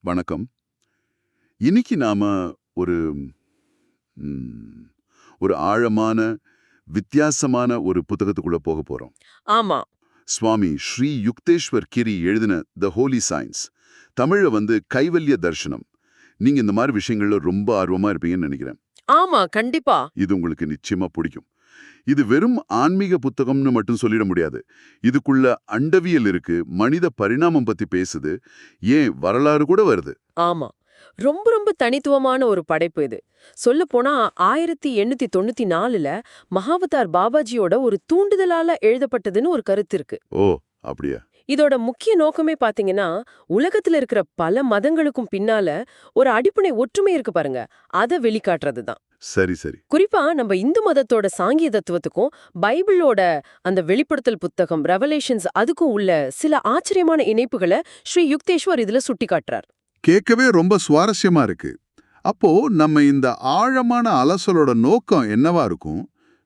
வணக்கம். இன்னைக்கு நாம ஒரு ஒரு ஆழமான வித்தியாசமான ஒரு புத்தகத்துக்குள்ள போக போறோம். ஆமா. சுவாமி ஸ்ரீ யுக்தேஸ்வர் கிரி எழுதின த ஹோலி சயின்ஸ் தமிழ்ல வந்து கைவல்ய தர்ஷனம் நீங்க இந்த மாதிரி விஷயங்கள்ல ரொம்ப ஆர்வமா இருப்பீங்கன்னு நினைக்கிறேன். ஆமா கண்டிப்பா. இது உங்களுக்கு நிச்சயமா பிடிக்கும். இது வெறும் ஆன்மீக புத்தகம்னு மட்டும் சொல்லிட முடியாது. இதுக்குள்ள அண்டவியல் இருக்கு மனித பரிணாமம் பத்தி பேசுது ஏன் வரலாறு கூட வருது. ஆமா. ரொம்ப ரொம்ப தனித்துவமான ஒரு படைப்பு இது. சொல்ல போனா ஆயிரத்தி எண்ணூத்தி தொண்ணூத்தி நாலுல மகாவதார் பாபாஜியோட ஒரு தூண்டுதலால எழுதப்பட்டதுன்னு ஒரு கருத்து இருக்கு. ஓ அப்படியா? இதோட முக்கிய நோக்கமே பாத்தீங்கன்னா உலகத்துல இருக்கிற பல மதங்களுக்கும் பின்னால ஒரு அடிப்படை ஒற்றுமை இருக்கு பாருங்க. அதை வெளிக்காட்டுறது தான் சரி சரி. குறிப்பா நம்ம இந்து மதத்தோட சாங்கிய தத்துவத்துக்கும் பைபிளோட அந்த வெளிப்படுத்தல் புத்தகம் ரெவலேஷன்ஸ் அதுக்கும் உள்ள சில ஆச்சரியமான இணைப்புகளை ஸ்ரீ யுக்தேஸ்வர் இதுல சுட்டிக்காட்டுறார். கேட்கவே ரொம்ப சுவாரஸ்யமா இருக்கு. அப்போ நம்ம இந்த ஆழமான அலசலோட நோக்கம் என்னவா இருக்கும்?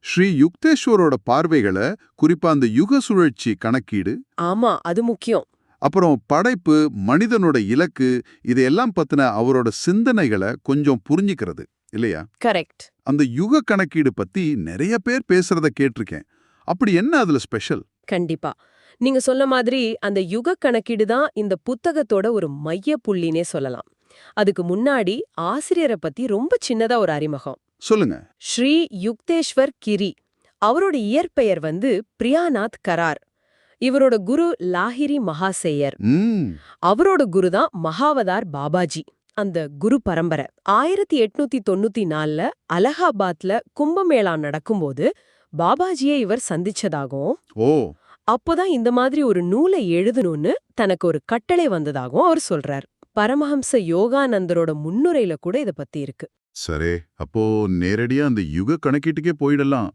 ஸ்ரீ யுக்தேஸ்வரோட பார்வைகளை குறிப்பா அந்த யுக சுழற்சி கணக்கீடு? ஆமா அது முக்கியம். அப்புறம் படைப்பு மனிதனோட இலக்கு இதையெல்லாம் பத்தின அவரோட சிந்தனைகளை கொஞ்சம் புரிஞ்சுக்கிறது. இல்லையா? கரெக்ட் அந்த யுக கணக்கீடு பத்தி நிறைய பேர் பேசுறத கேட்டிருக்கேன். அப்படி என்ன அதுல ஸ்பெஷல் கண்டிப்பா. நீங்க சொன்ன மாதிரி அந்த யுக கணக்கீடு தான் இந்த புத்தகத்தோட ஒரு மைய புள்ளினே சொல்லலாம். அதுக்கு முன்னாடி ஆசிரியரை பத்தி ரொம்ப சின்னதா ஒரு அறிமுகம். சொல்லுங்க. ஸ்ரீ யுக்தேஸ்வர் கிரி. அவரோட இயற்பெயர் வந்து பிரியாநாத் கரார். இவரோட குரு லாஹிரி மகாசேயர். அவரோட குரு தான் மகாவதார் பாபாஜி. அந்த குரு பரம்பரை. ஆயிரத்தி எட்நூத்தி தொண்ணூத்தி நாலுல அலகாபாத்ல கும்பமேளா நடக்கும்போது பாபாஜியை இவர் சந்திச்சதாகவும் ஓ. அப்போதான் இந்த மாதிரி ஒரு நூலை எழுதணும்னு தனக்கு ஒரு கட்டளை வந்ததாகவும் அவர் சொல்றார். பரமஹம்ச யோகானந்தரோட முன்னுரையில கூட இத பத்தி இருக்கு. சரே அப்போ நேரடியா அந்த யுக கணக்கீட்டுக்கே போயிடலாம்.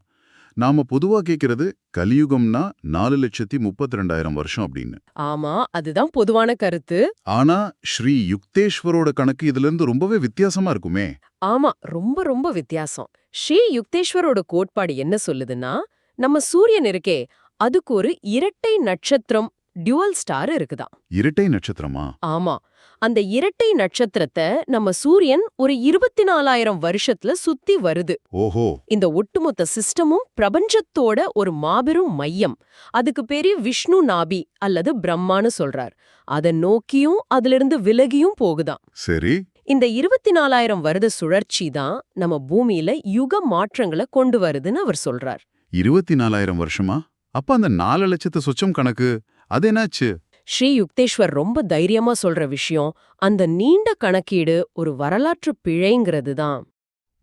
நாம பொதுவா கேக்குறது கலியுகம்னா நாலு லட்சத்தி முப்பத்தி ரெண்டாயிரம் வருஷம் அப்படின்னு. ஆமா அதுதான் பொதுவான கருத்து. ஆனா ஸ்ரீ யுக்தேஸ்வரோட கணக்கு இதுல இருந்து ரொம்பவே வித்தியாசமா இருக்குமே. ஆமா ரொம்ப ரொம்ப வித்தியாசம். ஸ்ரீ யுக்தேஸ்வரோட கோட்பாடு என்ன சொல்லுதுன்னா நம்ம சூரியன் இருக்கே அதுக்கு ஒரு இரட்டை நட்சத்திரம் டியூவல் ஸ்டார் இருக்குதாம். இரட்டை நட்சத்திரமா? ஆமா. அந்த இரட்டை நட்சத்திரத்தை நம்ம சூரியன் ஒரு இருபத்தி நாலாயிரம் வருஷத்துல சுத்தி வருது. ஓஹோ. இந்த ஒட்டுமொத்த சிஸ்டமும் பிரபஞ்சத்தோட ஒரு மாபெரும் மையம். அதுக்கு பேரு விஷ்ணு நாபி அல்லது பிரம்மான்னு சொல்றார். அதை நோக்கியும் அதிலிருந்து விலகியும் போகுதாம். சரி. இந்த இருபத்தி நாலாயிரம் வருட சுழற்சி தான் நம்ம பூமியில யுக மாற்றங்களை கொண்டு வருதுன்னு அவர் சொல்றார். இருபத்தி நாலாயிரம் வருஷமா? அப்ப அந்த நாலு லட்சத்து சொச்சம் கணக்கு அது என்னாச்சு? ஸ்ரீ யுக்தேஸ்வர் ரொம்ப தைரியமா சொல்ற விஷயம் அந்த நீண்ட கணக்கீடு ஒரு வரலாற்று பிழைங்கிறது தான்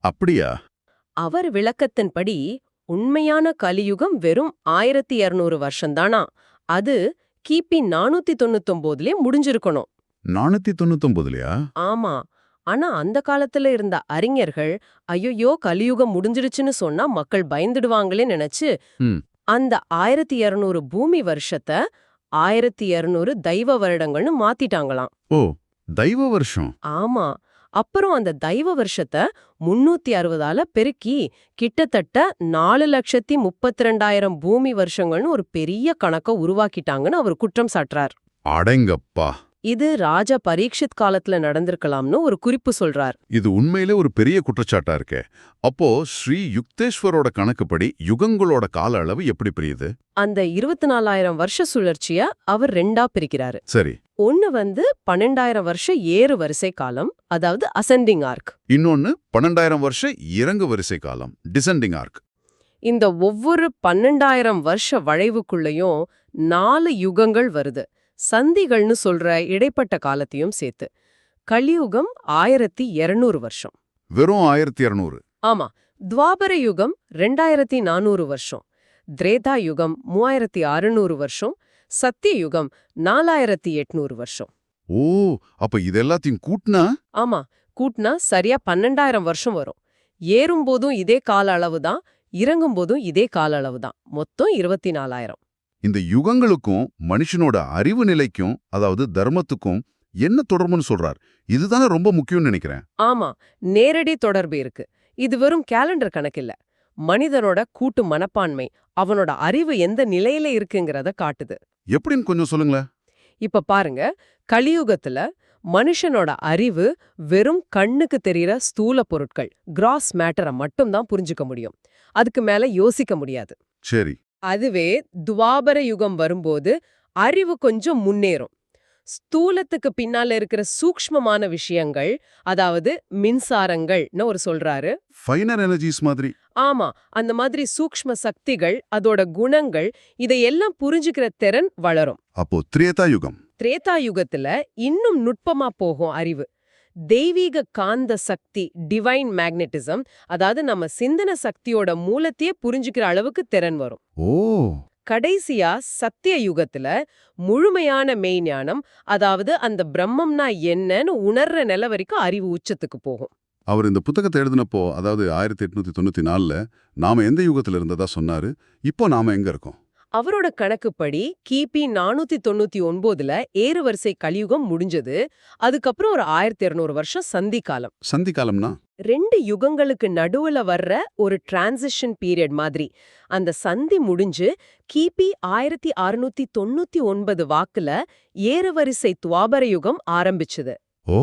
அப்படியா? அவர் விளக்கத்தின்படி உண்மையான கலியுகம் வெறும் ஆயிரத்தி இருநூறு வருஷம்தானா? அது கிபி நானூத்தி தொண்ணூத்தொன்பதுலயே முடிஞ்சிருக்கணும். நானூத்தி தொண்ணூத்தொன்பதுலயா ஆமா. ஆனா அந்த காலத்துல இருந்த அறிஞர்கள் ஐயோ கலியுகம் முடிஞ்சிடுச்சுன்னு சொன்னா மக்கள் பயந்துடுவாங்களே நினைச்சு. அந்த ஆயிரத்தி இருநூறு பூமி வருஷத்தை ஆயிரத்தி இருநூறு தெய்வ வருடங்கள்னு மாத்திட்டாங்களாம். ஓ தெய்வ வருஷம். ஆமா. அப்புறம் அந்த தெய்வ வருஷத்தை முன்னூத்தி அறுபதால பெருக்கி கிட்டத்தட்ட நாலு லட்சத்தி முப்பத்தி ரெண்டாயிரம் பூமி வருஷங்கள்னு ஒரு பெரிய கணக்க உருவாக்கிட்டாங்கன்னு அவர் குற்றம் சாட்டுறார். அடங்கப்பா. இது ராஜா பரீட்சித் காலத்துல நடந்திருக்கலாம்னு ஒரு குறிப்பு சொல்றார். இது உண்மையிலே ஒரு பெரிய குற்றச்சாட்டா இருக்கே. அப்போ ஸ்ரீ யுக்தேஸ்வரோட கணக்குப்படி யுகங்களோட கால அளவு எப்படி பிரியுது? அந்த இருபத்தி நாலாயிரம் வருஷ சுழற்சிய அவர் ரெண்டா பிரிக்கிறாரு. சரி. ஒன்னு வந்து பன்னெண்டாயிரம் வருஷ ஏறு வரிசை காலம் அதாவது அசெண்டிங் ஆர்க் இன்னொன்னு பன்னெண்டாயிரம் வருஷ இறங்கு வரிசை காலம் டிசெண்டிங் ஆர்க் இந்த ஒவ்வொரு பன்னெண்டாயிரம் வருஷ வளைவுக்குள்ளயும் நாலு யுகங்கள் வருது. சந்திகள்னு சொல்ற இடைப்பட்ட காலத்தையும் சேர்த்து. கலியுகம் ஆயிரத்தி இருநூறு வருஷம். வெறும் ஆயிரத்தி இருநூறு. ஆமா. துவாபர யுகம் ரெண்டாயிரத்தி நானூறு வருஷம். திரேதா யுகம் மூவாயிரத்தி அறுநூறு வருஷம். சத்திய யுகம் நாலாயிரத்தி எட்நூறு வருஷம். ஓ அப்ப இது எல்லாத்தையும் கூட்டினா? ஆமா. கூட்னா சரியா பன்னெண்டாயிரம் வருஷம் வரும். ஏறும்போதும் இதே கால அளவு தான் இறங்கும்போதும் இதே கால அளவு தான். மொத்தம் இருபத்தி நாலாயிரம். இந்த யுகங்களுக்கும் மனுஷனோட அறிவு நிலைக்கும் அதாவது தர்மத்துக்கும் என்ன தொடர்புன்னு சொல்றார். இதுதானே ரொம்ப முக்கியம்னு நினைக்கிறேன். ஆமா நேரடி தொடர்பு இருக்கு. இது வெறும் கேலண்டர் கணக்கில்ல மனிதனோட கூட்டு மனப்பான்மை அவனோட அறிவு எந்த நிலையில இருக்குங்கிறத காட்டுது. எப்படின்னு கொஞ்சம் சொல்லுங்களேன். இப்ப பாருங்க கலியுகத்துல மனுஷனோட அறிவு வெறும் கண்ணுக்கு தெரியற ஸ்தூல பொருட்கள் கிராஸ் மேட்டரை மட்டும்தான் புரிஞ்சுக்க முடியும். அதுக்கு மேல யோசிக்க முடியாது. சரி. அதுவே துவாபர யுகம் வரும்போது அறிவு கொஞ்சம் முன்னேறும். ஸ்தூலத்துக்கு பின்னால இருக்கிற சூக்ஷ்மமான விஷயங்கள் அதாவது மின்சாரங்கள்னு ஒரு சொல்றாரு. ஃபைனர் எனர்ஜிஸ் மாதிரி. ஆமா அந்த மாதிரி சூக்ஷ்ம சக்திகள் அதோட குணங்கள் இதையெல்லாம் புரிஞ்சுக்கிற திறன் வளரும். அப்போ திரேதா யுகம். திரேதா யுகத்துல இன்னும் நுட்பமா போகும் அறிவு. தெய்வீக காந்த சக்தி டிவைன் மேக்னெட்டிசம் அதாவது நம்ம சிந்தன சக்தியோட மூலத்தையே புரிஞ்சுக்கிற அளவுக்கு திறன் வரும். ஓ! கடைசியா சத்திய யுகத்துல முழுமையான மெய்ஞானம் அதாவது அந்த பிரம்மம்னா என்னன்னு உணர்ற நிலை வரைக்கும் அறிவு உச்சத்துக்கு போகும். அவர் இந்த புத்தகத்தை எழுதினப்போ அதாவது ஆயிரத்தி எட்நூத்தி தொண்ணூத்தி நாலுல நாம எந்த யுகத்துல இருந்ததா சொன்னாரு? இப்போ நாம எங்க இருக்கோம்? அவரோட கணக்குப்படி கிபி நானூத்தி தொண்ணூத்தி ஒன்பதுல ஏறுவரிசை கலியுகம் முடிஞ்சது. அதுக்கப்புறம் ஒரு ஆயிரத்தி இருநூறு வருஷம் சந்தி காலம் சந்தி காலம்னா ரெண்டு யுகங்களுக்கு நடுவுல வர்ற ஒரு டிரான்சிஷன் பீரியட் மாதிரி. அந்த சந்தி முடிஞ்சு கிபி ஆயிரத்தி அறுநூத்தி தொண்ணூத்தி ஒன்பது வாக்குல ஏறுவரிசை துவாபர யுகம் ஆரம்பிச்சுது. ஓ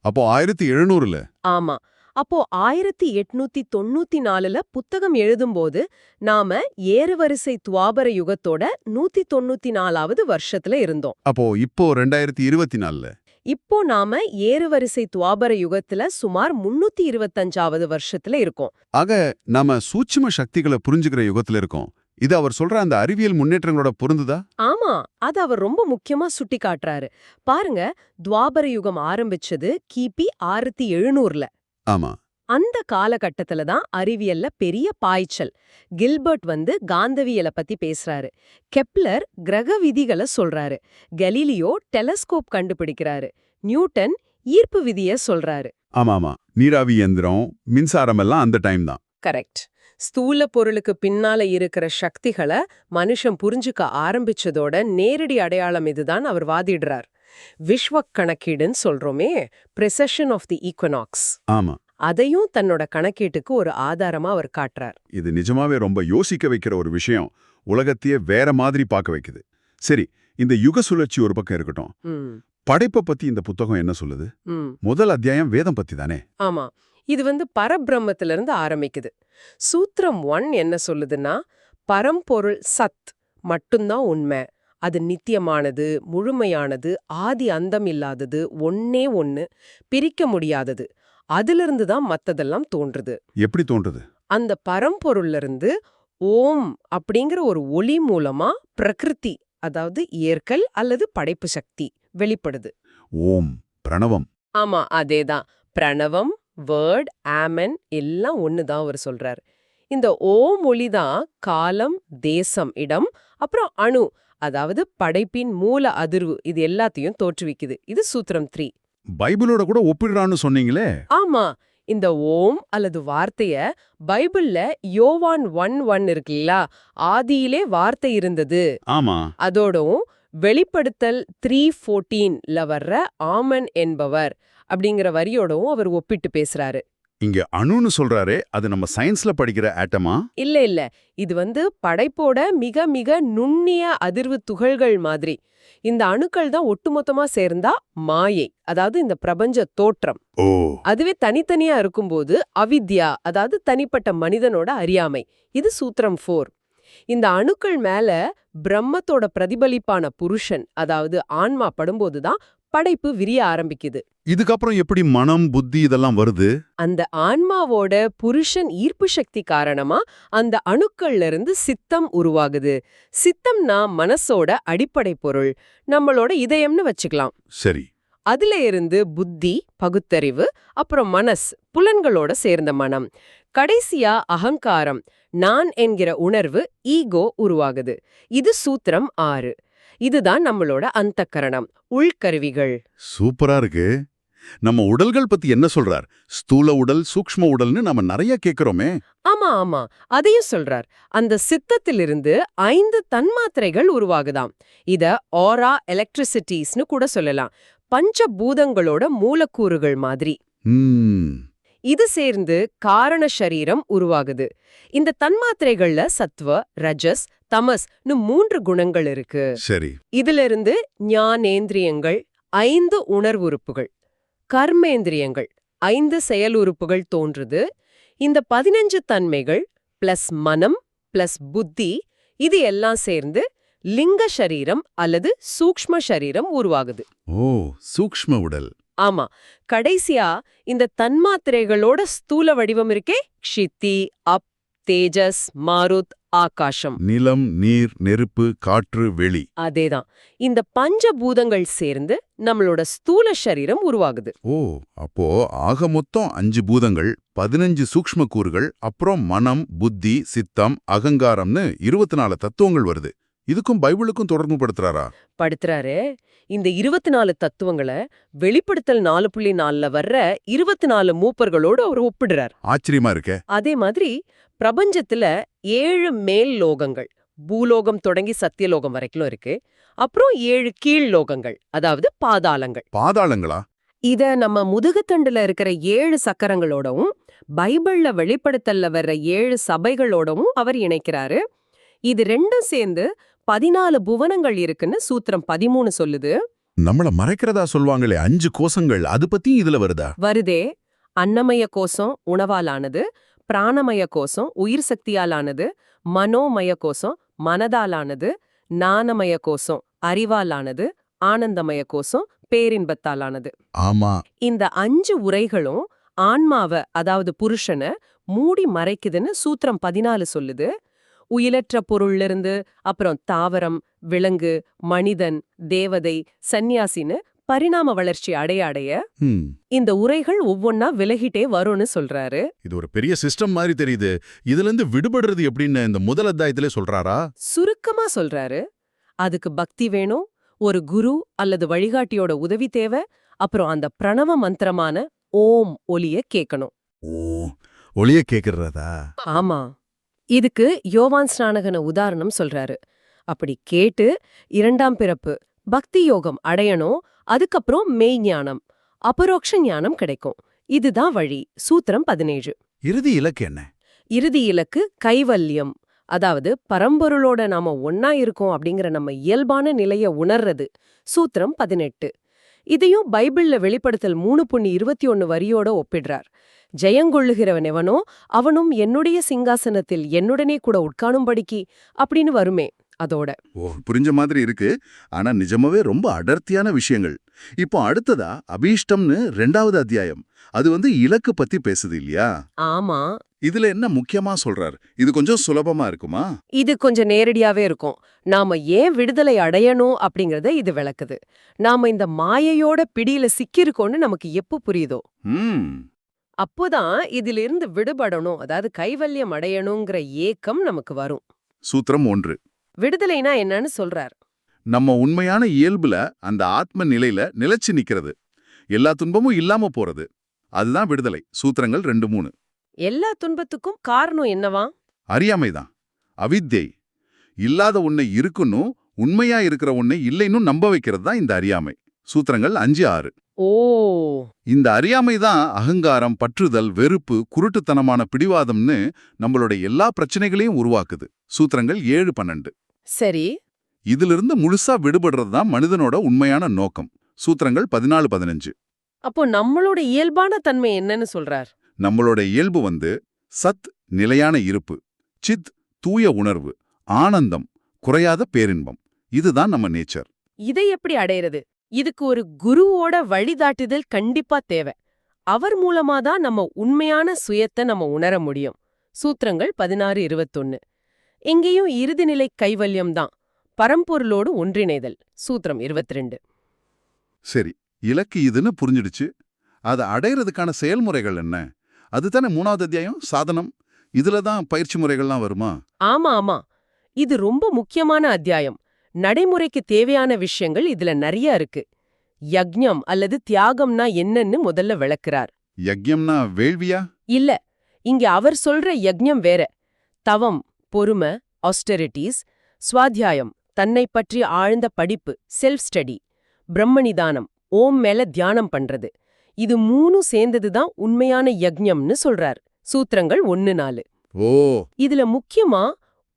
அப்போ ஆயிரத்தி எழுநூறுல? ஆமா. அப்போ ஆயிரத்தி எட்நூத்தி தொண்ணூத்தி நாலுல புத்தகம் எழுதும்போது நாம ஏறுவரிசை துவாபர யுகத்தோட நூத்தி தொண்ணூத்தி நாலாவது வருஷத்துல இருந்தோம். அப்போ இப்போ ரெண்டாயிரத்தி இருபத்தி நாலுல? இப்போ நாம ஏறுவரிசை துவாபர யுகத்துல சுமார் முன்னூத்தி இருபத்தஞ்சாவது வருஷத்துல இருக்கோம். ஆக நாம சூட்சும சக்திகளை புரிஞ்சுக்கிற யுகத்துல இருக்கோம். இது அவர் சொல்ற அந்த அறிவியல் முன்னேற்றங்களோட பொருந்துதா? ஆமா அது அவர் ரொம்ப முக்கியமா சுட்டி காட்டுறாரு பாருங்க துவாபர யுகம் ஆரம்பிச்சது கிபி ஆயிரத்தி எழுநூறுல. ஆமா. அந்த காலகட்டத்துல தான் அறிவியல்ல பெரிய பாய்ச்சல். கில்பர்ட் வந்து காந்தவியல பத்தி பேசுறாரு. கெப்லர் கிரக விதிகளை சொல்றாரு. Galileo telescope கண்டுபிடிக்கிறாரு. நியூட்டன் ஈர்ப்பு விதிய சொல்றாரு. ஆமா ஆமா நீராவி இயந்திரம் மின்சாரம் எல்லாம் அந்த டைம் தான். கரெக்ட். ஸ்தூல பொருளுக்கு பின்னால இருக்கிற சக்திகளை மனுஷன் புரிஞ்சுக்க ஆரம்பிச்சதோட நேரடி அடையாளம் இதுதான் அவர் வாதிடுறார். விஸ்வ கணக்கீடுன்னு சொல்றோமே ப்ரெசஷன் ஆஃப் தி ஈக்வனாக்ஸ் ஆமா. அதையும் தன்னோட கணக்கீட்டுக்கு ஒரு ஆதாரமா அவர் காட்டுறார். இது நிஜமாவே ரொம்ப யோசிக்க வைக்கிற ஒரு விஷயம். உலகத்தையே வேற மாதிரி பார்க்க வைக்குது. சரி இந்த யுக சுழற்சி ஒரு பக்கம் இருக்கட்டும். படைப்பை பத்தி இந்த புத்தகம் என்ன சொல்லுது? முதல் அத்தியாயம் வேதம் பத்தி தானே ஆமா. இது வந்து பரபிரம்மத்துல இருந்து ஆரம்பிக்குது. சூத்திரம் ஒன் என்ன சொல்லுதுன்னா பரம்பொருள் சத் மட்டும்தான் உண்மை. அது நித்தியமானது முழுமையானது ஆதி அந்தம் இல்லாதது ஒன்னே ஒன்னு பிரிக்க முடியாதது. அதிலிருந்து தான் மத்ததெல்லாம் தோன்றுது. எப்படி தோன்றுது? அந்த பரம்பொருள்ல இருந்து ஓம் அப்படிங்கிற ஒரு ஒளி மூலமா பிரகிருதி அதாவது இயற்கல் அல்லது படைப்பு சக்தி வெளிப்படுது. ஓம் பிரணவம். ஆமா அதேதான். பிரணவம் வேர்ட் ஆமன் எல்லாம் ஒண்ணுதான் அவர் சொல்றார். இந்த ஓம் ஒளிதான் காலம் தேசம் இடம் அப்புறம் அணு அதாவது படைப்பின் மூல அதிர்வு இது எல்லாத்தையும் தோற்றுவிக்குது. இது சூத்திரம் த்ரீ பைபிளோட கூட ஒப்பிடுறான்னு சொன்னீங்களே? ஆமா. இந்த ஓம் அல்லது வார்த்தைய பைபிள்ல யோவான் ஒன் ஒன் இருக்குல்ல ஆதியிலே வார்த்தை இருந்தது. ஆமா. அதோடவும் வெளிப்படுத்தல் த்ரீ ஃபோர்டீன்ல வர்ற ஆமன் என்பவர். அப்படிங்கிற வரியோடவும் அவர் ஒப்பிட்டு பேசுறாரு. இங்க அணுன்னு சொல்றாரே அது நம்ம சயின்ஸ்ல படிக்கிற ஆட்டமா இல்ல இல்ல. இது வந்து படைப்போட மிக மிக நுண்ணிய அதிர்வு துகள்கள் மாதிரி. இந்த அணுக்கள் தான் ஒட்டுமொத்தமா சேர்ந்தா மாயை அதாவது இந்த பிரபஞ்ச தோற்றம். அதுவே தனித்தனியா இருக்கும்போது அவித்யா அதாவது தனிப்பட்ட மனிதனோட அறியாமை. இது சூத்திரம் ஃபோர் இந்த அணுக்கள் மேல பிரம்மத்தோட பிரதிபலிப்பான புருஷன் அதாவது ஆன்மா படும்போதுதான் படைப்பு விரிய ஆரம்பிக்குது. இதுக்கப்புறம் எப்படி மனம் புத்தி இதெல்லாம் வருது? அந்த ஆன்மாவோட புருஷன் ஈர்ப்பு சக்தி காரணமா அந்த அணுக்கள்ல இருந்து சித்தம் உருவாகுது. சித்தம்னா மனசோட அடிப்படை பொருள். நம்மளோட இதயம்னு வச்சுக்கலாம். சரி. அதுல இருந்து புத்தி பகுத்தறிவு அப்புறம் மனஸ் புலன்களோட சேர்ந்த மனம். கடைசியா அகங்காரம் நான் என்கிற உணர்வு ஈகோ உருவாகுது. இது சூத்திரம் ஆறு. இதுதான் நம்மளோட அந்தக்கரணம். உள்கருவிகள். சூப்பரா இருக்கு. நம்ம உடல்கள் பத்தி என்ன சொல்றார்? ஸ்தூல உடல் சூக்ஷ்ம உடல்னு நம்ம நிறைய கேக்குறோமே. ஆமா ஆமா. அதையும் சொல்றார். அந்த சித்தத்திலிருந்து ஐந்து தன்மாத்திரைகள் உருவாகுதாம். இத ஆரா எலக்ட்ரிசிட்டிஸ்னு கூட சொல்லலாம். பஞ்சபூதங்களோட மூலக்கூறுகள் மாதிரி. இது சேர்ந்து காரண சரீரம் உருவாகுது. இந்த தன்மாத்திரைகள்ல சத்வ ரஜஸ் தமஸ்னு மூன்று குணங்கள் இருக்கு. சரி. இதிலிருந்து ஞானேந்திரியங்கள் ஐந்து உணர்வுறுப்புகள். கர்மேந்திரியங்கள் ஐந்து செயலுறுப்புகள் தோன்றுது. இந்த பதினஞ்சு தன்மைகள் பிளஸ் மனம் பிளஸ் புத்தி இது எல்லாம் சேர்ந்து லிங்க சரீரம் அல்லது சூக்ஷ்ம சரீரம் உருவாகுது. ஓ சூக்ஷ்ம உடல். ஆமா. கடைசியா இந்த தன்மாத்திரைகளோட ஸ்தூல வடிவம் இருக்கே க்ஷித்தி அப் தேஜஸ் மாருத் ஆகாஷம். நிலம் நீர் நெருப்பு காற்று வெளி. அதேதான். இந்த பஞ்சபூதங்கள் சேர்ந்து நம்மளோட ஸ்தூல சரீரம் உருவாகுது. ஓ அப்போ ஆக மொத்தம் அஞ்சு பூதங்கள் பதினஞ்சு சூக்ஷ்ம கூறுகள் அப்புறம் மனம் புத்தி சித்தம் அகங்காரம்னு இருபத்தி நாலு தத்துவங்கள் வருது. இதுக்கும் பைபிளுக்கும் தொடர்பு படுத்துறாரா? படுத்துறாரு. இந்த இருபத்தி நாலு தத்துவங்களை வெளிப்படுத்தல் நாலு புள்ளி நாலுல வர்ற இருபத்தி நாலு மூப்பர்களோடு அவர் ஒப்பிடுறார். ஆச்சரியமா இருக்கே. அதே மாதிரி பிரபஞ்சத்துல ஏழு மேல் லோகங்கள் பூலோகம் தொடங்கி சத்தியலோகம் வரைக்கும் இருக்கு. அப்புறம் ஏழு கீழ் லோகங்கள் அதாவது பாதாளங்கள். பாதாளங்களா? இத நம்ம முதுகுத்தண்டுல இருக்கிற ஏழு சக்கரங்களோடவும் பைபிள்ல வெளிப்படுத்தல்ல வர்ற ஏழு சபைகளோடவும் அவர் இணைக்கிறாரு. இது ரெண்டும் சேர்ந்து பதினாலு புவனங்கள் இருக்குன்னு சூத்திரம் பதிமூணு சொல்லுது. நம்மள மறைக்கிறதா சொல்வாங்களே அஞ்சு கோசங்கள் அது பத்தி இதுல வருதா? வருதே. அன்னமய கோசம் உணவாலானது. பிராணமய கோசம் உயிர் சக்தியாலானது மனோமய கோசம் மனதாலானது நாணமய கோசம் அறிவாலானது ஆனந்தமய கோசம் பேரின்பத்தாலானது. ஆமா. இந்த அஞ்சு உரைகளும் ஆன்மாவ அதாவது புருஷனை மூடி மறைக்குதுன்னு சூத்திரம் பதினாலு சொல்லுது. உயிலற்ற பொருள்லிருந்து அப்புறம் தாவரம் விலங்கு மனிதன் தேவதை சந்நியாசின்னு பரிணாம வளர்ச்சி அடைய அடைய இந்த உரைகள் ஒவ்வொன்னா விலகிட்டே வரும்னு சொல்றாரு. இது ஒரு பெரிய சிஸ்டம் மாதிரி தெரியுது. இதுல இருந்து விடுபடுறது எப்படின்னு இந்த முதல் அத்தியாயத்திலே சொல்றாரா? சுருக்கமா சொல்றாரு. அதுக்கு பக்தி வேணும் ஒரு குரு அல்லது வழிகாட்டியோட உதவி தேவை அப்புறம் அந்த பிரணவ மந்திரமான ஓம் ஒலிய கேட்கணும் ஓ ஒளிய கேக்குறதா? ஆமா. இதுக்கு யோவான் ஸ்நானகன உதாரணம் சொல்றாரு. அப்படி கேட்டு இரண்டாம் பிறப்பு பக்தி யோகம் அடையணும் அதுக்கப்புறம் மெய்ஞானம் அபரோக்ஷ ஞானம் கிடைக்கும். இதுதான் வழி. சூத்திரம் பதினேழு. இறுதி இலக்கு என்ன? இறுதி இலக்கு கைவல்யம். அதாவது பரம்பொருளோட நாம ஒன்னா இருக்கோம் அப்படிங்கிற நம்ம இயல்பான நிலைய உணர்றது. சூத்திரம் பதினெட்டு. இதையும் பைபிள்ல வெளிப்படுத்தல் மூணு புண்ணி இருபத்தி ஒன்னு வரியோட ஒப்பிடுறார். ஜெயங்கொள்ளுகிறவன் எவனோ அவனும் என்னுடைய சிங்காசனத்தில் என்னுடனே கூட உட்காணும்படிக்கு அப்படின்னு வருமே. அதோட. ஓ புரிஞ்ச மாதிரி இருக்கு. ஆனா நிஜமாவே ரொம்ப அடர்த்தியான விஷயங்கள். இப்போ அடுத்ததா அபீஷ்டம்னு ரெண்டாவது அத்தியாயம். அது வந்து இலக்கு பத்தி பேசுது இல்லையா? ஆமா. இதுல என்ன முக்கியமா சொல்றார்? இது கொஞ்சம் சுலபமா இருக்குமா? இது கொஞ்சம் நேரடியாவே இருக்கும். நாம ஏன் விடுதலை அடையணும் அப்படிங்கறத இது விளக்குது. நாம இந்த மாயையோட பிடியில சிக்கியிருக்கோம்னு நமக்கு எப்போ புரியுதோ? அப்போதான் இதிலிருந்து விடுபடணும். அதாவது கைவல்யம் அடையணுங்கிற ஏக்கம் நமக்கு வரும். சூத்திரம் ஒன்று. விடுதலைனா என்னன்னு சொல்றார். நம்ம உண்மையான இயல்புல அந்த ஆத்ம நிலையில நிலைச்சு நிக்கிறது. எல்லா துன்பமும் இல்லாம போறது. அதுதான் விடுதலை. சூத்திரங்கள் ரெண்டு மூணு. எல்லா துன்பத்துக்கும் காரணம் என்னவா? அறியாமைதான். அவித்யை. இல்லாத உன்னை இருக்குன்னும் உண்மையா இருக்கிற உன்னை இல்லைன்னும் நம்ப வைக்கிறது தான் இந்த அறியாமை. சூத்திரங்கள் அஞ்சு ஆறு. ஓ! இந்த அறியாமை தான் அகங்காரம் பற்றுதல் வெறுப்பு குருட்டுத்தனமான பிடிவாதம்னு நம்மளோட எல்லா பிரச்சனைகளையும் உருவாக்குது. சூத்திரங்கள் ஏழு பன்னெண்டு. சரி. இதிலிருந்து முழுசா விடுபடுறது தான் மனிதனோட உண்மையான நோக்கம். சூத்திரங்கள் பதினாலு பதினஞ்சு. அப்போ நம்மளோட இயல்பான தன்மை என்னன்னு சொல்றார். நம்மளோட இயல்பு வந்து சத் நிலையான இருப்பு சித் தூய உணர்வு ஆனந்தம் குறையாத பேரின்பம். இதுதான் நம்ம நேச்சர். இதை எப்படி அடையிறது? இதுக்கு ஒரு குருவோட வழிகாட்டுதல் கண்டிப்பா தேவை. அவர் மூலமா தான் நம்ம உண்மையான சுயத்தை நம்ம உணர முடியும். சூத்திரங்கள் பதினாறு இருபத்தொன்னு. எங்கேயும் இறுதிநிலை கைவல்யம் தான். பரம்பொருளோடு ஒன்றிணைதல். சூத்திரம் இருபத்தி ரெண்டு சரி இலக்கு இதுன்னு புரிஞ்சிடுச்சு. அதை அடையிறதுக்கான செயல்முறைகள் என்ன? அதுதானே மூணாவது அத்தியாயம் சாதனம். இதுல தான் பயிற்சி முறைகள்லாம் வருமா? ஆமா ஆமா. இது ரொம்ப முக்கியமான அத்தியாயம். நடைமுறைக்கு தேவையான விஷயங்கள் இதுல நிறைய இருக்கு. யக்ஞம் அல்லது தியாகம்னா என்னன்னு முதல்ல விளக்குறார். யக்ஞம்னா வேள்வியா? இல்ல இங்க அவர் சொல்ற யக்ஞம் வேற. தவம் பொறுமை ஆஸ்டெரிட்டிஸ் ஸ்வாத்தியாயம் தன்னை பற்றி ஆழ்ந்த படிப்பு செல்ஃப் ஸ்டடி பிரம்மநிதானம் ஓம் மேல தியானம் பண்றது. இது மூணும் சேர்ந்ததுதான் உண்மையான யக்ஞம்னு சொல்றார். சூத்திரங்கள் ஒன்னு நாலு. ஓ! இதுல முக்கியமா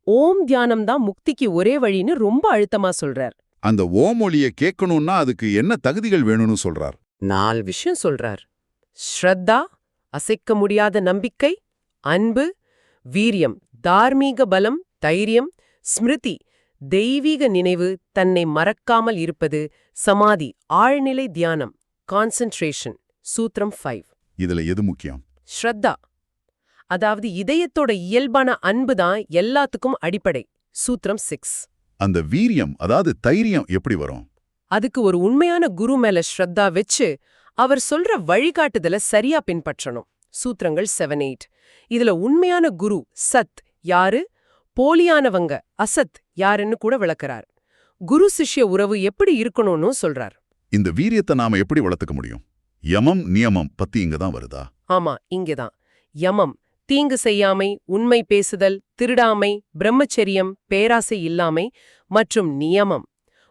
ஓம் தியானம் தான் முக்திக்கு ஒரே வழின்னு ரொம்ப அழுத்தமா சொல்றார். அந்த ஓமொழிய கேட்கணும்னா அதுக்கு என்ன தகுதிகள் வேணும்னு சொல்றார்? நாலு விஷயம் சொல்றார். ஸ்ரத்தா அசைக்க முடியாத நம்பிக்கை அன்பு வீரியம். தார்மீக பலம் தைரியம் ஸ்மிருதி தெய்வீக நினைவு தன்னை மறக்காமல் இருப்பது சமாதி ஆழ்நிலை தியானம் கான்சென்ட்ரேஷன் சூத்திரம் ஃபைவ் இதுல எது முக்கியம்? ஸ்ரத்தா. அதாவது இதயத்தோட இயல்பான அன்பு தான் எல்லாத்துக்கும் அடிப்படை சூத்திரம் சிக்ஸ் அந்த வீரியம் அதாவது தைரியம் எப்படி வரும்? அதுக்கு ஒரு உண்மையான குரு மேல ஸ்ரத்தா வச்சு அவர் சொல்ற வழிகாட்டுதல சரியா பின்பற்றணும். சூத்திரங்கள் செவன் எயிட் இதுல உண்மையான குரு சத் யாரு? போலியானவங்க அசத் யாருன்னு கூட விளக்குறார். குரு சிஷ்ய உறவு எப்படி இருக்கணும்னு சொல்றார். இந்த வீரியத்தை நாம எப்படி வளர்த்துக்க முடியும்? யமம் நியமம் பத்தி இங்க தான் வருதா? ஆமா இங்கதான் யமம் தீங்கு செய்யாமை உண்மை பேசுதல் திருடாமை பிரம்மச்சரியம் பேராசை இல்லாமை மற்றும் நியமம்.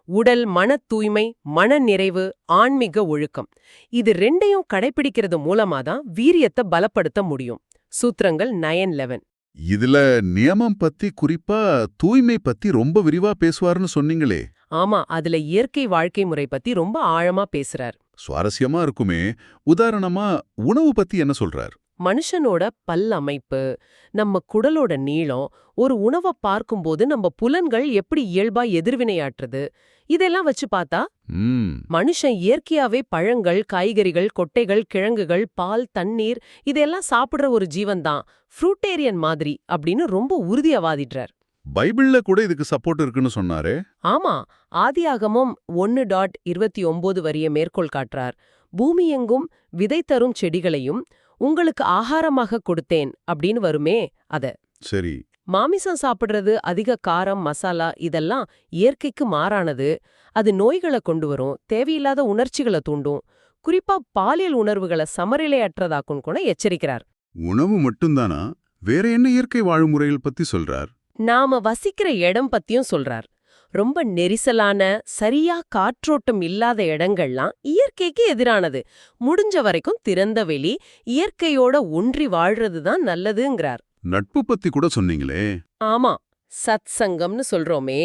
உடல் மன தூய்மை மன நிறைவு ஆன்மீக ஒழுக்கம். இது ரெண்டையும் கடைபிடிக்கிறது மூலமா தான் வீரியத்தை பலப்படுத்த முடியும். சூத்திரங்கள் நயன் லெவன். இதுல நியமம் பத்தி குறிப்பா தூய்மை பத்தி ரொம்ப விரிவா பேசுவார்னு சொன்னீங்களே. ஆமா அதுல இயற்கை வாழ்க்கை முறை பத்தி ரொம்ப ஆழமா பேசுறார். சுவாரஸ்யமா இருக்குமே. உதாரணமா உணவு பத்தி என்ன சொல்றார்? மனுஷனோட பல் அமைப்பு நம்ம குடலோட நீளம் ஒரு உணவை பார்க்கும்போது நம்ம புலன்கள் எப்படி இயல்பா எதிர்வினையாற்றுது இதெல்லாம் வச்சு பார்த்தா மனுஷன் இயற்கையாவே பழங்கள் காய்கறிகள் கொட்டைகள் கிழங்குகள் பால் தண்ணீர் இதெல்லாம் சாப்பிடுற ஒரு ஜீவன்தான் ஃப்ரூட்டேரியன் மாதிரி அப்படின்னு ரொம்ப உறுதியா வாதிடுறார். பைபிள்ல கூட இதுக்கு சப்போர்ட் இருக்குன்னு சொன்னாரே. ஆமா ஆதியாகமம் ஒன்னு டாட் இருபத்தி ஒன்பது வரிய மேற்கோள் காட்டுறார். பூமி எங்கும் விதை தரும் செடிகளையும் உங்களுக்கு ஆகாரமாக கொடுத்தேன் அப்படின்னு வருமே அத. சரி. மாமிசம் சாப்பிடுறது அதிக காரம் மசாலா இதெல்லாம் இயற்கைக்கு மாறானது. அது நோய்களை கொண்டு வரும். தேவையில்லாத உணர்ச்சிகளை தூண்டும். குறிப்பா பாலியல் உணர்வுகளை சமநிலையற்றதாக்கும் கூட எச்சரிக்கிறார். உணவு மட்டும்தானா? வேற என்ன இயற்கை வாழ்முறைகள் பத்தி சொல்றார்? நாம வசிக்கிற இடம் பத்தியும் சொல்றார். ரொம்ப நெரிசலான சரியா காற்றோட்டம் இல்லாத இடங்கள்லாம் இயற்கைக்கு எதிரானது. முடிஞ்ச வரைக்கும் திறந்த வெளி இயற்கையோட ஒன்றி வாழ்றது தான் நல்லதுங்கிறார். நட்பு பத்தி கூட சொன்னீங்களே. ஆமா சத் சங்கம்னு சொல்றோமே.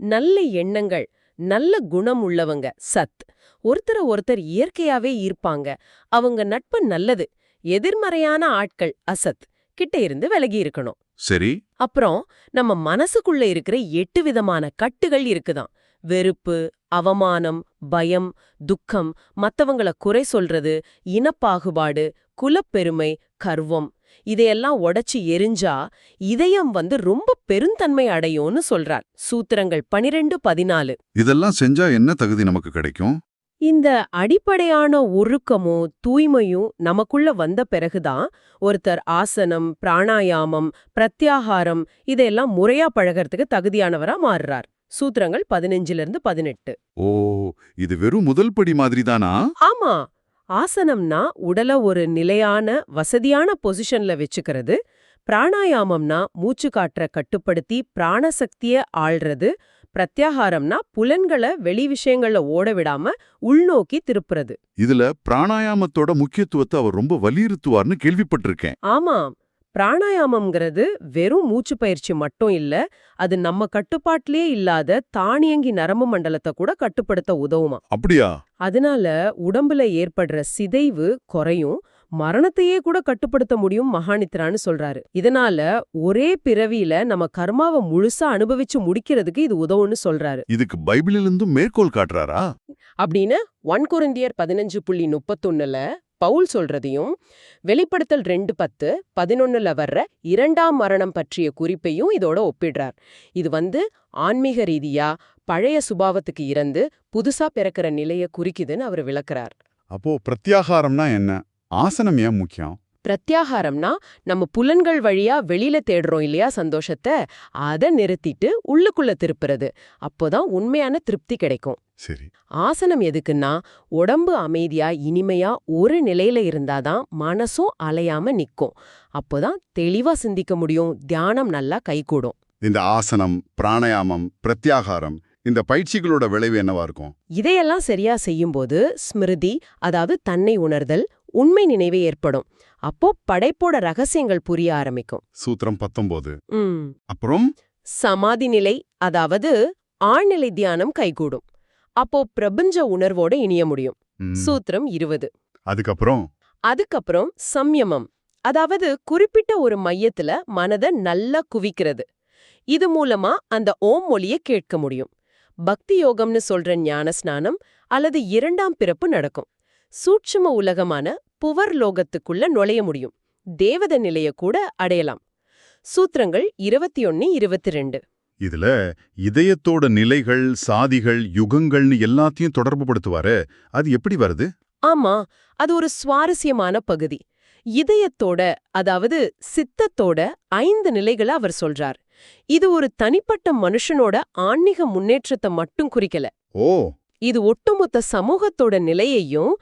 நல்ல எண்ணங்கள் நல்ல குணம் உள்ளவங்க சத். ஒருத்தர ஒருத்தர் இயற்கையாவே ஈர்ப்பாங்க. அவங்க நட்பு நல்லது. எதிர்மறையான ஆட்கள் அசத். கிட்ட இருந்து விலகி இருக்கணும். சரி. அப்புறம் நம்ம மனசுக்குள்ள இருக்கிற எட்டு விதமான கட்டுகள் இருக்குதாம். வெறுப்பு அவமானம் பயம் துக்கம் மத்தவங்கள குறை சொல்றது இனப்பாகுபாடு குலப்பெருமை கர்வம் இதையெல்லாம் உடைச்சு எரிஞ்சா இதயம் வந்து ரொம்ப பெருந்தன்மை அடையும்னு சொல்றார். சூத்திரங்கள் பனிரெண்டு பதினாலு. இதெல்லாம் செஞ்சா என்ன தகுதி நமக்கு கிடைக்கும்? இந்த அடிப்படையான ஒழுக்கமும் தூய்மையும் நமக்குள்ள வந்த பிறகுதான் ஒருத்தர் ஆசனம் பிராணாயாமம் பிரத்யாகாரம் இதெல்லாம் முறையா பழகறதுக்கு தகுதியானவரா மாறுறார். சூத்திரங்கள் பதினஞ்சுல இருந்து பதினெட்டு. ஓ இது வெறும் முதல் படி மாதிரி தானா ஆமா. ஆசனம்னா உடல ஒரு நிலையான வசதியான பொசிஷன்ல வச்சுக்கிறது. பிராணாயாமம்னா மூச்சு காற்ற கட்டுப்படுத்தி பிராணசக்திய ஆள்றது பிரத்யாகாரம்னா புலன்களை வெளி விஷயங்கள்ல ஓட விடாம உள்நோக்கி திருப்புறது. இதுல பிராணாயாமத்தோட முக்கியத்துவத்தை அவர் ரொம்ப வலியுறுத்துவார்னு கேள்விப்பட்டிருக்கேன். ஆமா. பிராணாயாமம்ங்கிறது வெறும் மூச்சு பயிற்சி மட்டும் இல்ல அது நம்ம கட்டுப்பாட்டிலே இல்லாத தானியங்கி நரம்பு மண்டலத்தை கூட கட்டுப்படுத்த உதவுமா. அப்படியா? அதனால உடம்புல ஏற்படுற சிதைவு குறையும் மரணத்தையே கூட கட்டுப்படுத்த முடியும் மகானித்ரான்னு சொல்றாரு. இதனால ஒரே பிறவியில நம்ம கர்மாவை முழுசா அனுபவிச்சு முடிக்கிறதுக்கு இது உதவும்னு சொல்றாரு. இதுக்கு பைபிளிலிருந்தும் மேற்கோள் காட்டுறாரா? அப்படின்னு ஒன் கொரிந்தியர் பதினஞ்சு புள்ளி முப்பத்தொன்னுல பவுல் சொல்றதையும் வெளிப்படுத்தல் ரெண்டு பத்து பதினொன்னுல வர்ற இரண்டாம் மரணம் பற்றிய குறிப்பையும் இதோட ஒப்பிடுறார். இது வந்து ஆன்மீக ரீதியா பழைய சுபாவத்துக்கு இறந்து புதுசா பிறக்கிற நிலைய குறிக்குதுன்னு அவர் விளக்குறார். அப்போ பிரத்யாகாரம்னா என்ன? ஆசனம் ஏன் முக்கியம்? பிரத்யாகாரம்னா நம்ம புலன்கள் வழியா வெளியில தேடுறோம் இல்லையா சந்தோஷத்தை அதை நிறுத்திட்டு உள்ளுக்குள்ள திருப்புறது. அப்போதான் உண்மையான திருப்தி கிடைக்கும். சரி. ஆசனம் எதுக்குன்னா உடம்பு அமைதியா இனிமையா ஒரு நிலையில இருந்தாதான் மனசும் அலையாம நிக்கும். அப்போதான் தெளிவா சிந்திக்க முடியும் தியானம் நல்லா கைகூடும். இந்த ஆசனம் பிராணாயாமம் பிரத்யாகாரம் இந்த பயிற்சிகளோட விளைவு என்னவா இருக்கும்? இதையெல்லாம் சரியா செய்யும்போது ஸ்மிருதி அதாவது தன்னை உணர்தல் உண்மை நினைவு ஏற்படும். அப்போ படைப்போட ரகசியங்கள் புரிய ஆரம்பிக்கும். சூத்திரம் பத்தொன்பது அப்புறம்? சமாதி நிலை அதாவது ஆழ்நிலை தியானம் கைகூடும். அப்போ பிரபஞ்ச உணர்வோட இணைய முடியும். சூத்திரம் இருபது. அதுக்கப்புறம்? அதுக்கப்புறம் சம்யமம். அதாவது குறிப்பிட்ட ஒரு மையத்துல மனத நல்லா குவிக்கிறது. இது மூலமா அந்த ஓம் மொழிய கேட்க முடியும். பக்தி யோகம்னு சொல்ற ஞான ஸ்நானம் அல்லது இரண்டாம் பிறப்பு நடக்கும். சூட்சும உலகமான புவர் லோகத்துக்குள்ள நுழைய முடியும். தேவத நிலைய கூட அடையலாம். சூத்திரங்கள் இருபத்தி ஒன்னு இருபத்தி ரெண்டு இதுல இதயத்தோட நிலைகள் சாதிகள் யுகங்கள்னு எல்லாத்தையும் தொடர்பு படுத்துவாரு அது எப்படி வருது? ஆமா அது ஒரு சுவாரஸ்யமான பகுதி. இதயத்தோட அதாவது சித்தத்தோட ஐந்து நிலைகளை அவர் சொல்றார். இது ஒரு தனிப்பட்ட மனுஷனோட ஆன்மீக முன்னேற்றத்தை மட்டும் குறிக்கல. ஓ இது ஒட்டுமொத்த சமூகத்தோட நிலையையும்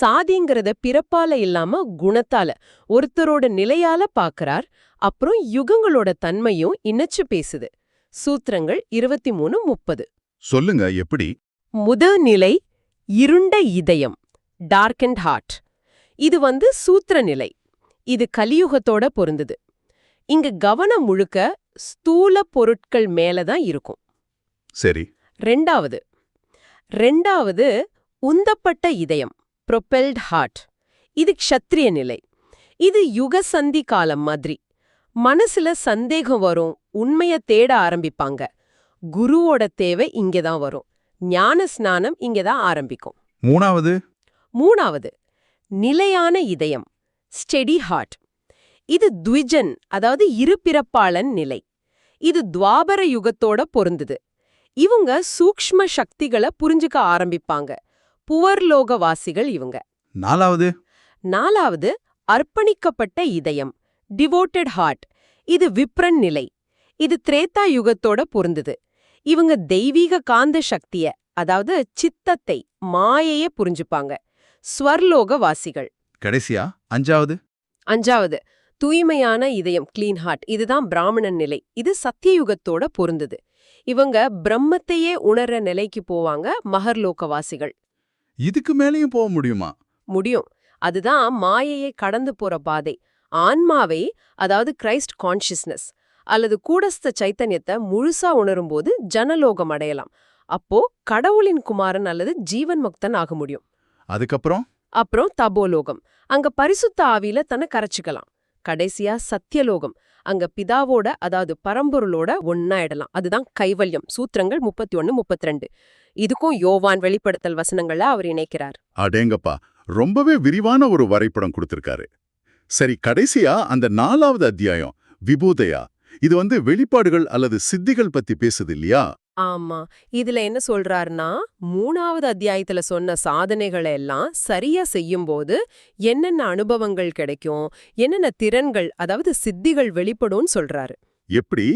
சாதிங்கிறத பிறப்பால இல்லாம குணத்தால. ஒருத்தரோட நிலையால பாக்கறார் அப்புறம் யுகங்களோட தன்மையும் இணைச்சு பேசுது. சூத்திரங்கள் இருபத்தி மூணு முப்பது. சொல்லுங்க எப்படி? முதல் நிலை இருண்ட இதயம் டார்க் அண்ட் ஹார்ட் இது வந்து சூத்திர நிலை இது கலியுகத்தோட பொருந்தது. இங்க கவனம் முழுக்க ஸ்தூல பொருட்கள் மேல தான் இருக்கும். சரி. ரெண்டாவது ரெண்டாவது உந்தப்பட்ட இதயம் ப்ரொபெல்ட் ஹார்ட் இது க்ஷத்ரிய நிலை. இது யுக சந்தி காலம் மாதிரி. மனசுல சந்தேகம் வரும் உண்மைய தேட ஆரம்பிப்பாங்க. குருவோட தேவை இங்கே தான் வரும். ஞான ஸ்நானம் இங்கே தான் ஆரம்பிக்கும். மூணாவது? மூணாவது நிலையான இதயம் ஸ்டெடி ஹார்ட் இது த்விஜன் அதாவது இருபிறப்பாளன் நிலை. இது துவாபர யுகத்தோட பொருந்துது. இவங்க சூக்ஷ்ம சக்திகளை புரிஞ்சுக்க ஆரம்பிப்பாங்க. புவர்லோகவாசிகள் இவங்க. நாலாவது? நாலாவது அர்ப்பணிக்கப்பட்ட இதயம் டிவோட்டட் ஹார்ட் இது விப்ரன் நிலை. இது திரேதா யுகத்தோட பொருந்துது. இவங்க தெய்வீக காந்த சக்திய அதாவது சித்தத்தை மாயைய புரிஞ்சுப்பாங்க. ஸ்வர்லோகவாசிகள். கடைசியா? அஞ்சாவது? அஞ்சாவது தூய்மையான இதயம் க்ளீன் ஹார்ட் இதுதான் பிராமணன் நிலை. இது சத்தியயுகத்தோட பொருந்தது. இவங்க பிரம்மத்தையே உணர்ற நிலைக்கு போவாங்க மகர்லோகவாசிகள் இதுக்கு மேலேயும் போக முடியுமா? முடியும். அதுதான் மாயையை கடந்து போற பாதை. ஆன்மாவை அதாவது கிரைஸ்ட் கான்ஷியஸ்னஸ் அல்லது கூடஸ்த சைத்தன்யத்தை முழுசா உணரும்போது ஜனலோகம் அடையலாம். அப்போ கடவுளின் குமாரன் அல்லது ஜீவன் முக்தன் ஆக முடியும். அதுக்கப்புறம்? அப்புறம் தபோலோகம். அங்க பரிசுத்த ஆவியில தன்னை கரைச்சிக்கலாம். கடைசியா சத்தியலோகம். அங்க பிதாவோட அதாவது பரம்பொருளோட ஒன்னாயிடலாம் அதுதான் கைவல்யம். சூத்திரங்கள் முப்பத்தி ஒன்னு முப்பத்தி ரெண்டு இதுக்கும் யோவான் வெளிப்படுத்தல் வசனங்கள அவர் இணைக்கிறார். அடேங்கப்பா ரொம்பவே விரிவான ஒரு வரைபடம் கொடுத்திருக்காரு. சரி கடைசியா அந்த நாலாவது அத்தியாயம் விபூதையா? இது வந்து வெளிப்பாடுகள் அல்லது சித்திகள் பத்தி பேசுது இல்லையா? ஆமா. இதுல என்ன சொல்றாருன்னா மூணாவது அத்தியாயத்துல சொன்ன சாதனைகளை எல்லாம் சரியா செய்யும்போது என்னென்ன அனுபவங்கள் கிடைக்கும் என்னென்ன திறன்கள் அதாவது சித்திகள் வெளிப்படும்னு சொல்றாரு. எப்படி?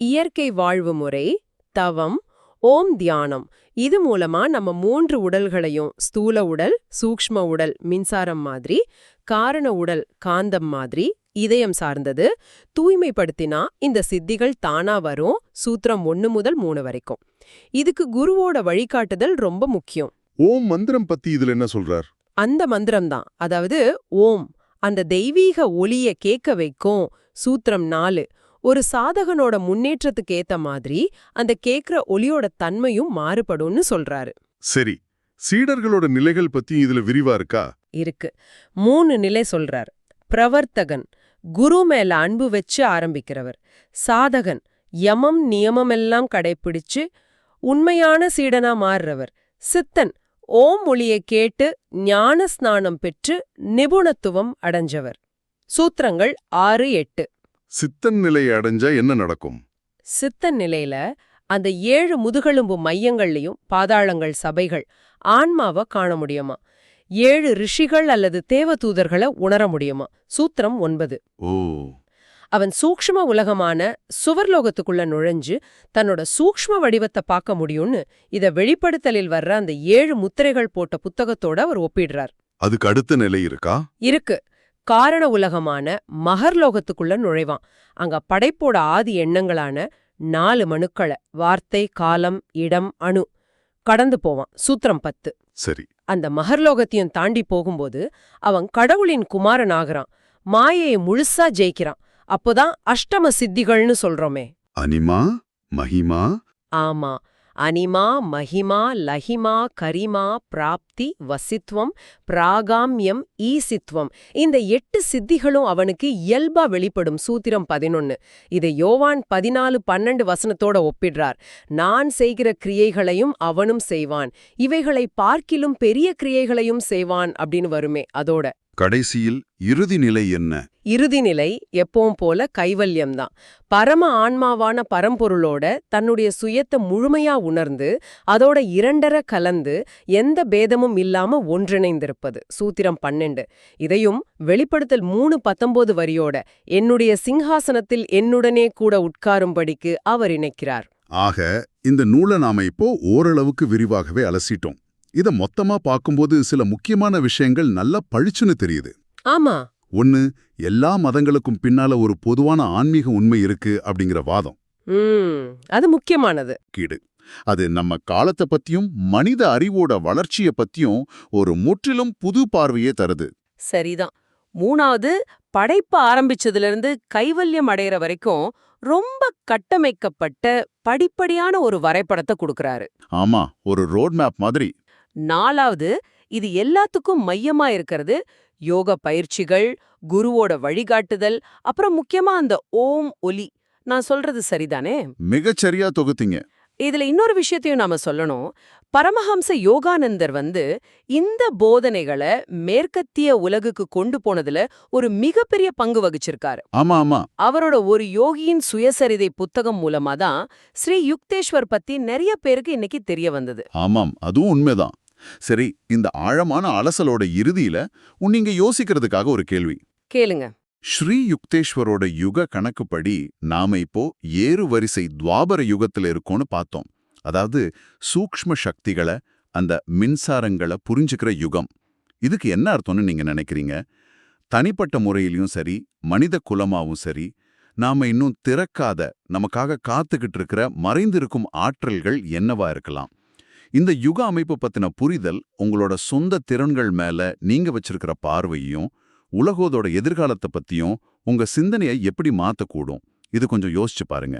இயற்கை வாழ்வு முறை தவம் ஓம் தியானம். இது மூலமா நம்ம மூன்று உடல்களையும் ஸ்தூல உடல் சூக்ஷ்ம உடல் மின்சாரம் மாதிரி காரண உடல் காந்தம் மாதிரி இதயம் சார்ந்தது தூய்மைப்படுத்தினா இந்த சித்திகள் தானா வரும் சூத்திரம் ஒன்னு முதல் மூணு வரைக்கும். இதுக்கு குருவோட வழிகாட்டுதல் ரொம்ப முக்கியம். ஓம் மந்திரம் பத்தி இதுல என்ன சொல்றார்? அந்த மந்திரம்தான் அதாவது ஓம் அந்த தெய்வீக ஒலிய கேட்க வைக்கும் சூத்திரம் நாலு. ஒரு சாதகனோட முன்னேற்றத்துக்கு ஏத்த மாதிரி அந்த கேக்குற ஒலியோட தன்மையும் மாறுபடும்னு சொல்றாரு. சரி சீடர்களோட நிலைகள் பத்தி இதுல விரிவா இருக்கா? இருக்கு. மூணு நிலை சொல்றார். பிரவர்த்தகன் குரு மேல அன்பு வச்சு ஆரம்பிக்கிறவர். சாதகன் யமம் நியமமெல்லாம் கடைப்பிடிச்சு உண்மையான சீடனா மாறுறவர். சித்தன் ஓம் மொழியை கேட்டு ஞான ஸ்நானம் பெற்று நிபுணத்துவம் அடைஞ்சவர். சூத்திரங்கள் ஆறு எட்டு. சித்தன் நிலையை அடைஞ்சா என்ன நடக்கும்? சித்தன் நிலையில அந்த ஏழு முதுகெலும்பு மையங்கள்லயும் பாதாளங்கள் சபைகள் ஆன்மாவை காண முடியுமா? ஏழு ரிஷிகள் அல்லது தேவதூதர்களை உணர முடியுமா? சூத்திரம் ஒன்பது. ஓ. அவன் சூக்ஷ்ம உலகமான சுவர்லோகத்துக்குள்ள நுழைஞ்சு தன்னோட சூக்ஷ்ம வடிவத்தை பார்க்க முடியும்னு இத வெளிப்படுத்தலில் வர்ற அந்த ஏழு முத்திரைகள் போட்ட புத்தகத்தோட அவர் ஒப்பிடுறார். அதுக்கு அடுத்த நிலை இருக்கா? இருக்கு. காரண உலகமான மகர்லோகத்துக்குள்ள நுழைவான். அங்க படைப்போட ஆதி எண்ணங்களான நாலு மனுக்களை வார்த்தை காலம் இடம் அணு கடந்து போவான். சூத்திரம் பத்து. சரி. அந்த மகர்லோகத்தையும் தாண்டி போகும்போது அவன் கடவுளின் குமாரன் ஆகுறான் மாயையை முழுசா ஜெயிக்கிறான். அப்போதான் அஷ்டம சித்திகள்னு சொல்றோமே. அனிமா மகிமா? ஆமா. அனிமா மகிமா லஹிமா கரிமா பிராப்தி வசித்வம் பிராகாமியம் ஈசித்வம். இந்த எட்டு சித்திகளும் அவனுக்கு இயல்பா வெளிப்படும் சூத்திரம் பதினொன்னு. இதை யோவான் பதினாலு பன்னெண்டு வசனத்தோட ஒப்பிடுறார். நான் செய்கிற கிரியைகளையும் அவனும் செய்வான். இவைகளை பார்க்கிலும் பெரிய கிரியைகளையும் செய்வான் அப்படின்னு வருமே அதோட. கடைசியில் இறுதி நிலை என்ன? இறுதி நிலை எப்பவும் போல கைவல்யம்தான். பரம ஆன்மாவான பரம்பொருளோட தன்னுடைய சுயத்தை முழுமையா உணர்ந்து அதோட இரண்டர கலந்து எந்த பேதமும் இல்லாம ஒன்றிணைந்திருப்பது. சூத்திரம் பன்னெண்டு. இதையும் வெளிப்படுத்தல் மூணு பத்தொன்பது வரியோட என்னுடைய சிங்காசனத்தில் என்னுடனே கூட உட்காரும்படிக்கு அவர் இணைக்கிறார். ஆக இந்த நூலை நாம இப்போ ஓரளவுக்கு விரிவாகவே அலசிட்டோம். இத மொத்தமா பார்க்கும்போது சில முக்கியமான விஷயங்கள் நல்லா பளிச்சுன்னு தெரியுது. ஆமா. ஒன்னு எல்லா மதங்களுக்கும் பின்னால ஒரு பொதுவான ஆன்மீக உண்மை இருக்கு அப்படிங்கிற வாதம். அது முக்கியமானது. கீடு. அது நம்ம காலத்தை பத்தியும் மனித அறிவோட வளர்ச்சிய பத்தியும் ஒரு முற்றிலும் புது பார்வையே தருது. சரிதான். மூணாவது படைப்பு ஆரம்பிச்சதுல இருந்து கைவல்யம் அடையிற வரைக்கும் ரொம்ப கட்டமைக்கப்பட்ட படிப்படியான ஒரு வரைபடத்தை கொடுக்கறாரு. ஆமா ஒரு ரோட் மேப் மாதிரி. நாலாவது இது எல்லாத்துக்கும் மையமா இருக்கிறது. யோக பயிற்சிகள் குருவோட வழிகாட்டுதல் அப்புறம் முக்கியமா அந்த ஓம் ஒலி. நான் சொல்றது சரிதானே? மிகச்சரியா தொகுத்தீங்க. இதுல இன்னொரு விஷயத்தையும் நாம சொல்லணும். பரமஹம்ச யோகானந்தர் வந்து இந்த போதனைகளை மேற்கத்திய உலகுக்கு கொண்டு போனதுல ஒரு மிகப்பெரிய பங்கு வகிச்சிருக்காரு. ஆமா ஆமா. அவரோட ஒரு யோகியின் சுயசரிதை புத்தகம் மூலமா தான் ஸ்ரீ யுக்தேஸ்வர் பத்தி நிறைய பேருக்கு இன்னைக்கு தெரிய வந்தது. ஆமாம் அதுவும் உண்மைதான். சரி இந்த ஆழமான அலசலோட இறுதியில நீங்க யோசிக்கிறதுக்காக ஒரு கேள்வி. கேளுங்க. ஸ்ரீ யுக்தேஸ்வரோட யுக கணக்குப்படி நாம இப்போ ஏறு வரிசை துவாபர யுகத்துல இருக்கோம்னு பார்த்தோம். அதாவது சூக்ஷ்ம சக்திகளை அந்த மின்சாரங்களை புரிஞ்சுக்கிற யுகம். இதுக்கு என்ன அர்த்தம்னு நீங்க நினைக்கிறீங்க? தனிப்பட்ட முறையிலயும் சரி மனித குலமாவும் சரி நாம இன்னும் திறக்காத நமக்காக காத்துக்கிட்டு இருக்கிற மறைந்திருக்கும் ஆற்றல்கள் என்னவா இருக்கலாம்? இந்த யுக அமைப்பு பத்தின புரிதல் உங்களோட சொந்த திறன்கள் மேல நீங்க வச்சிருக்கிற பார்வையும் உலகோதோட எதிர்காலத்தை பத்தியும் உங்க சிந்தனையை எப்படி மாத்தக்கூடும்? இது கொஞ்சம் யோசிச்சு பாருங்க.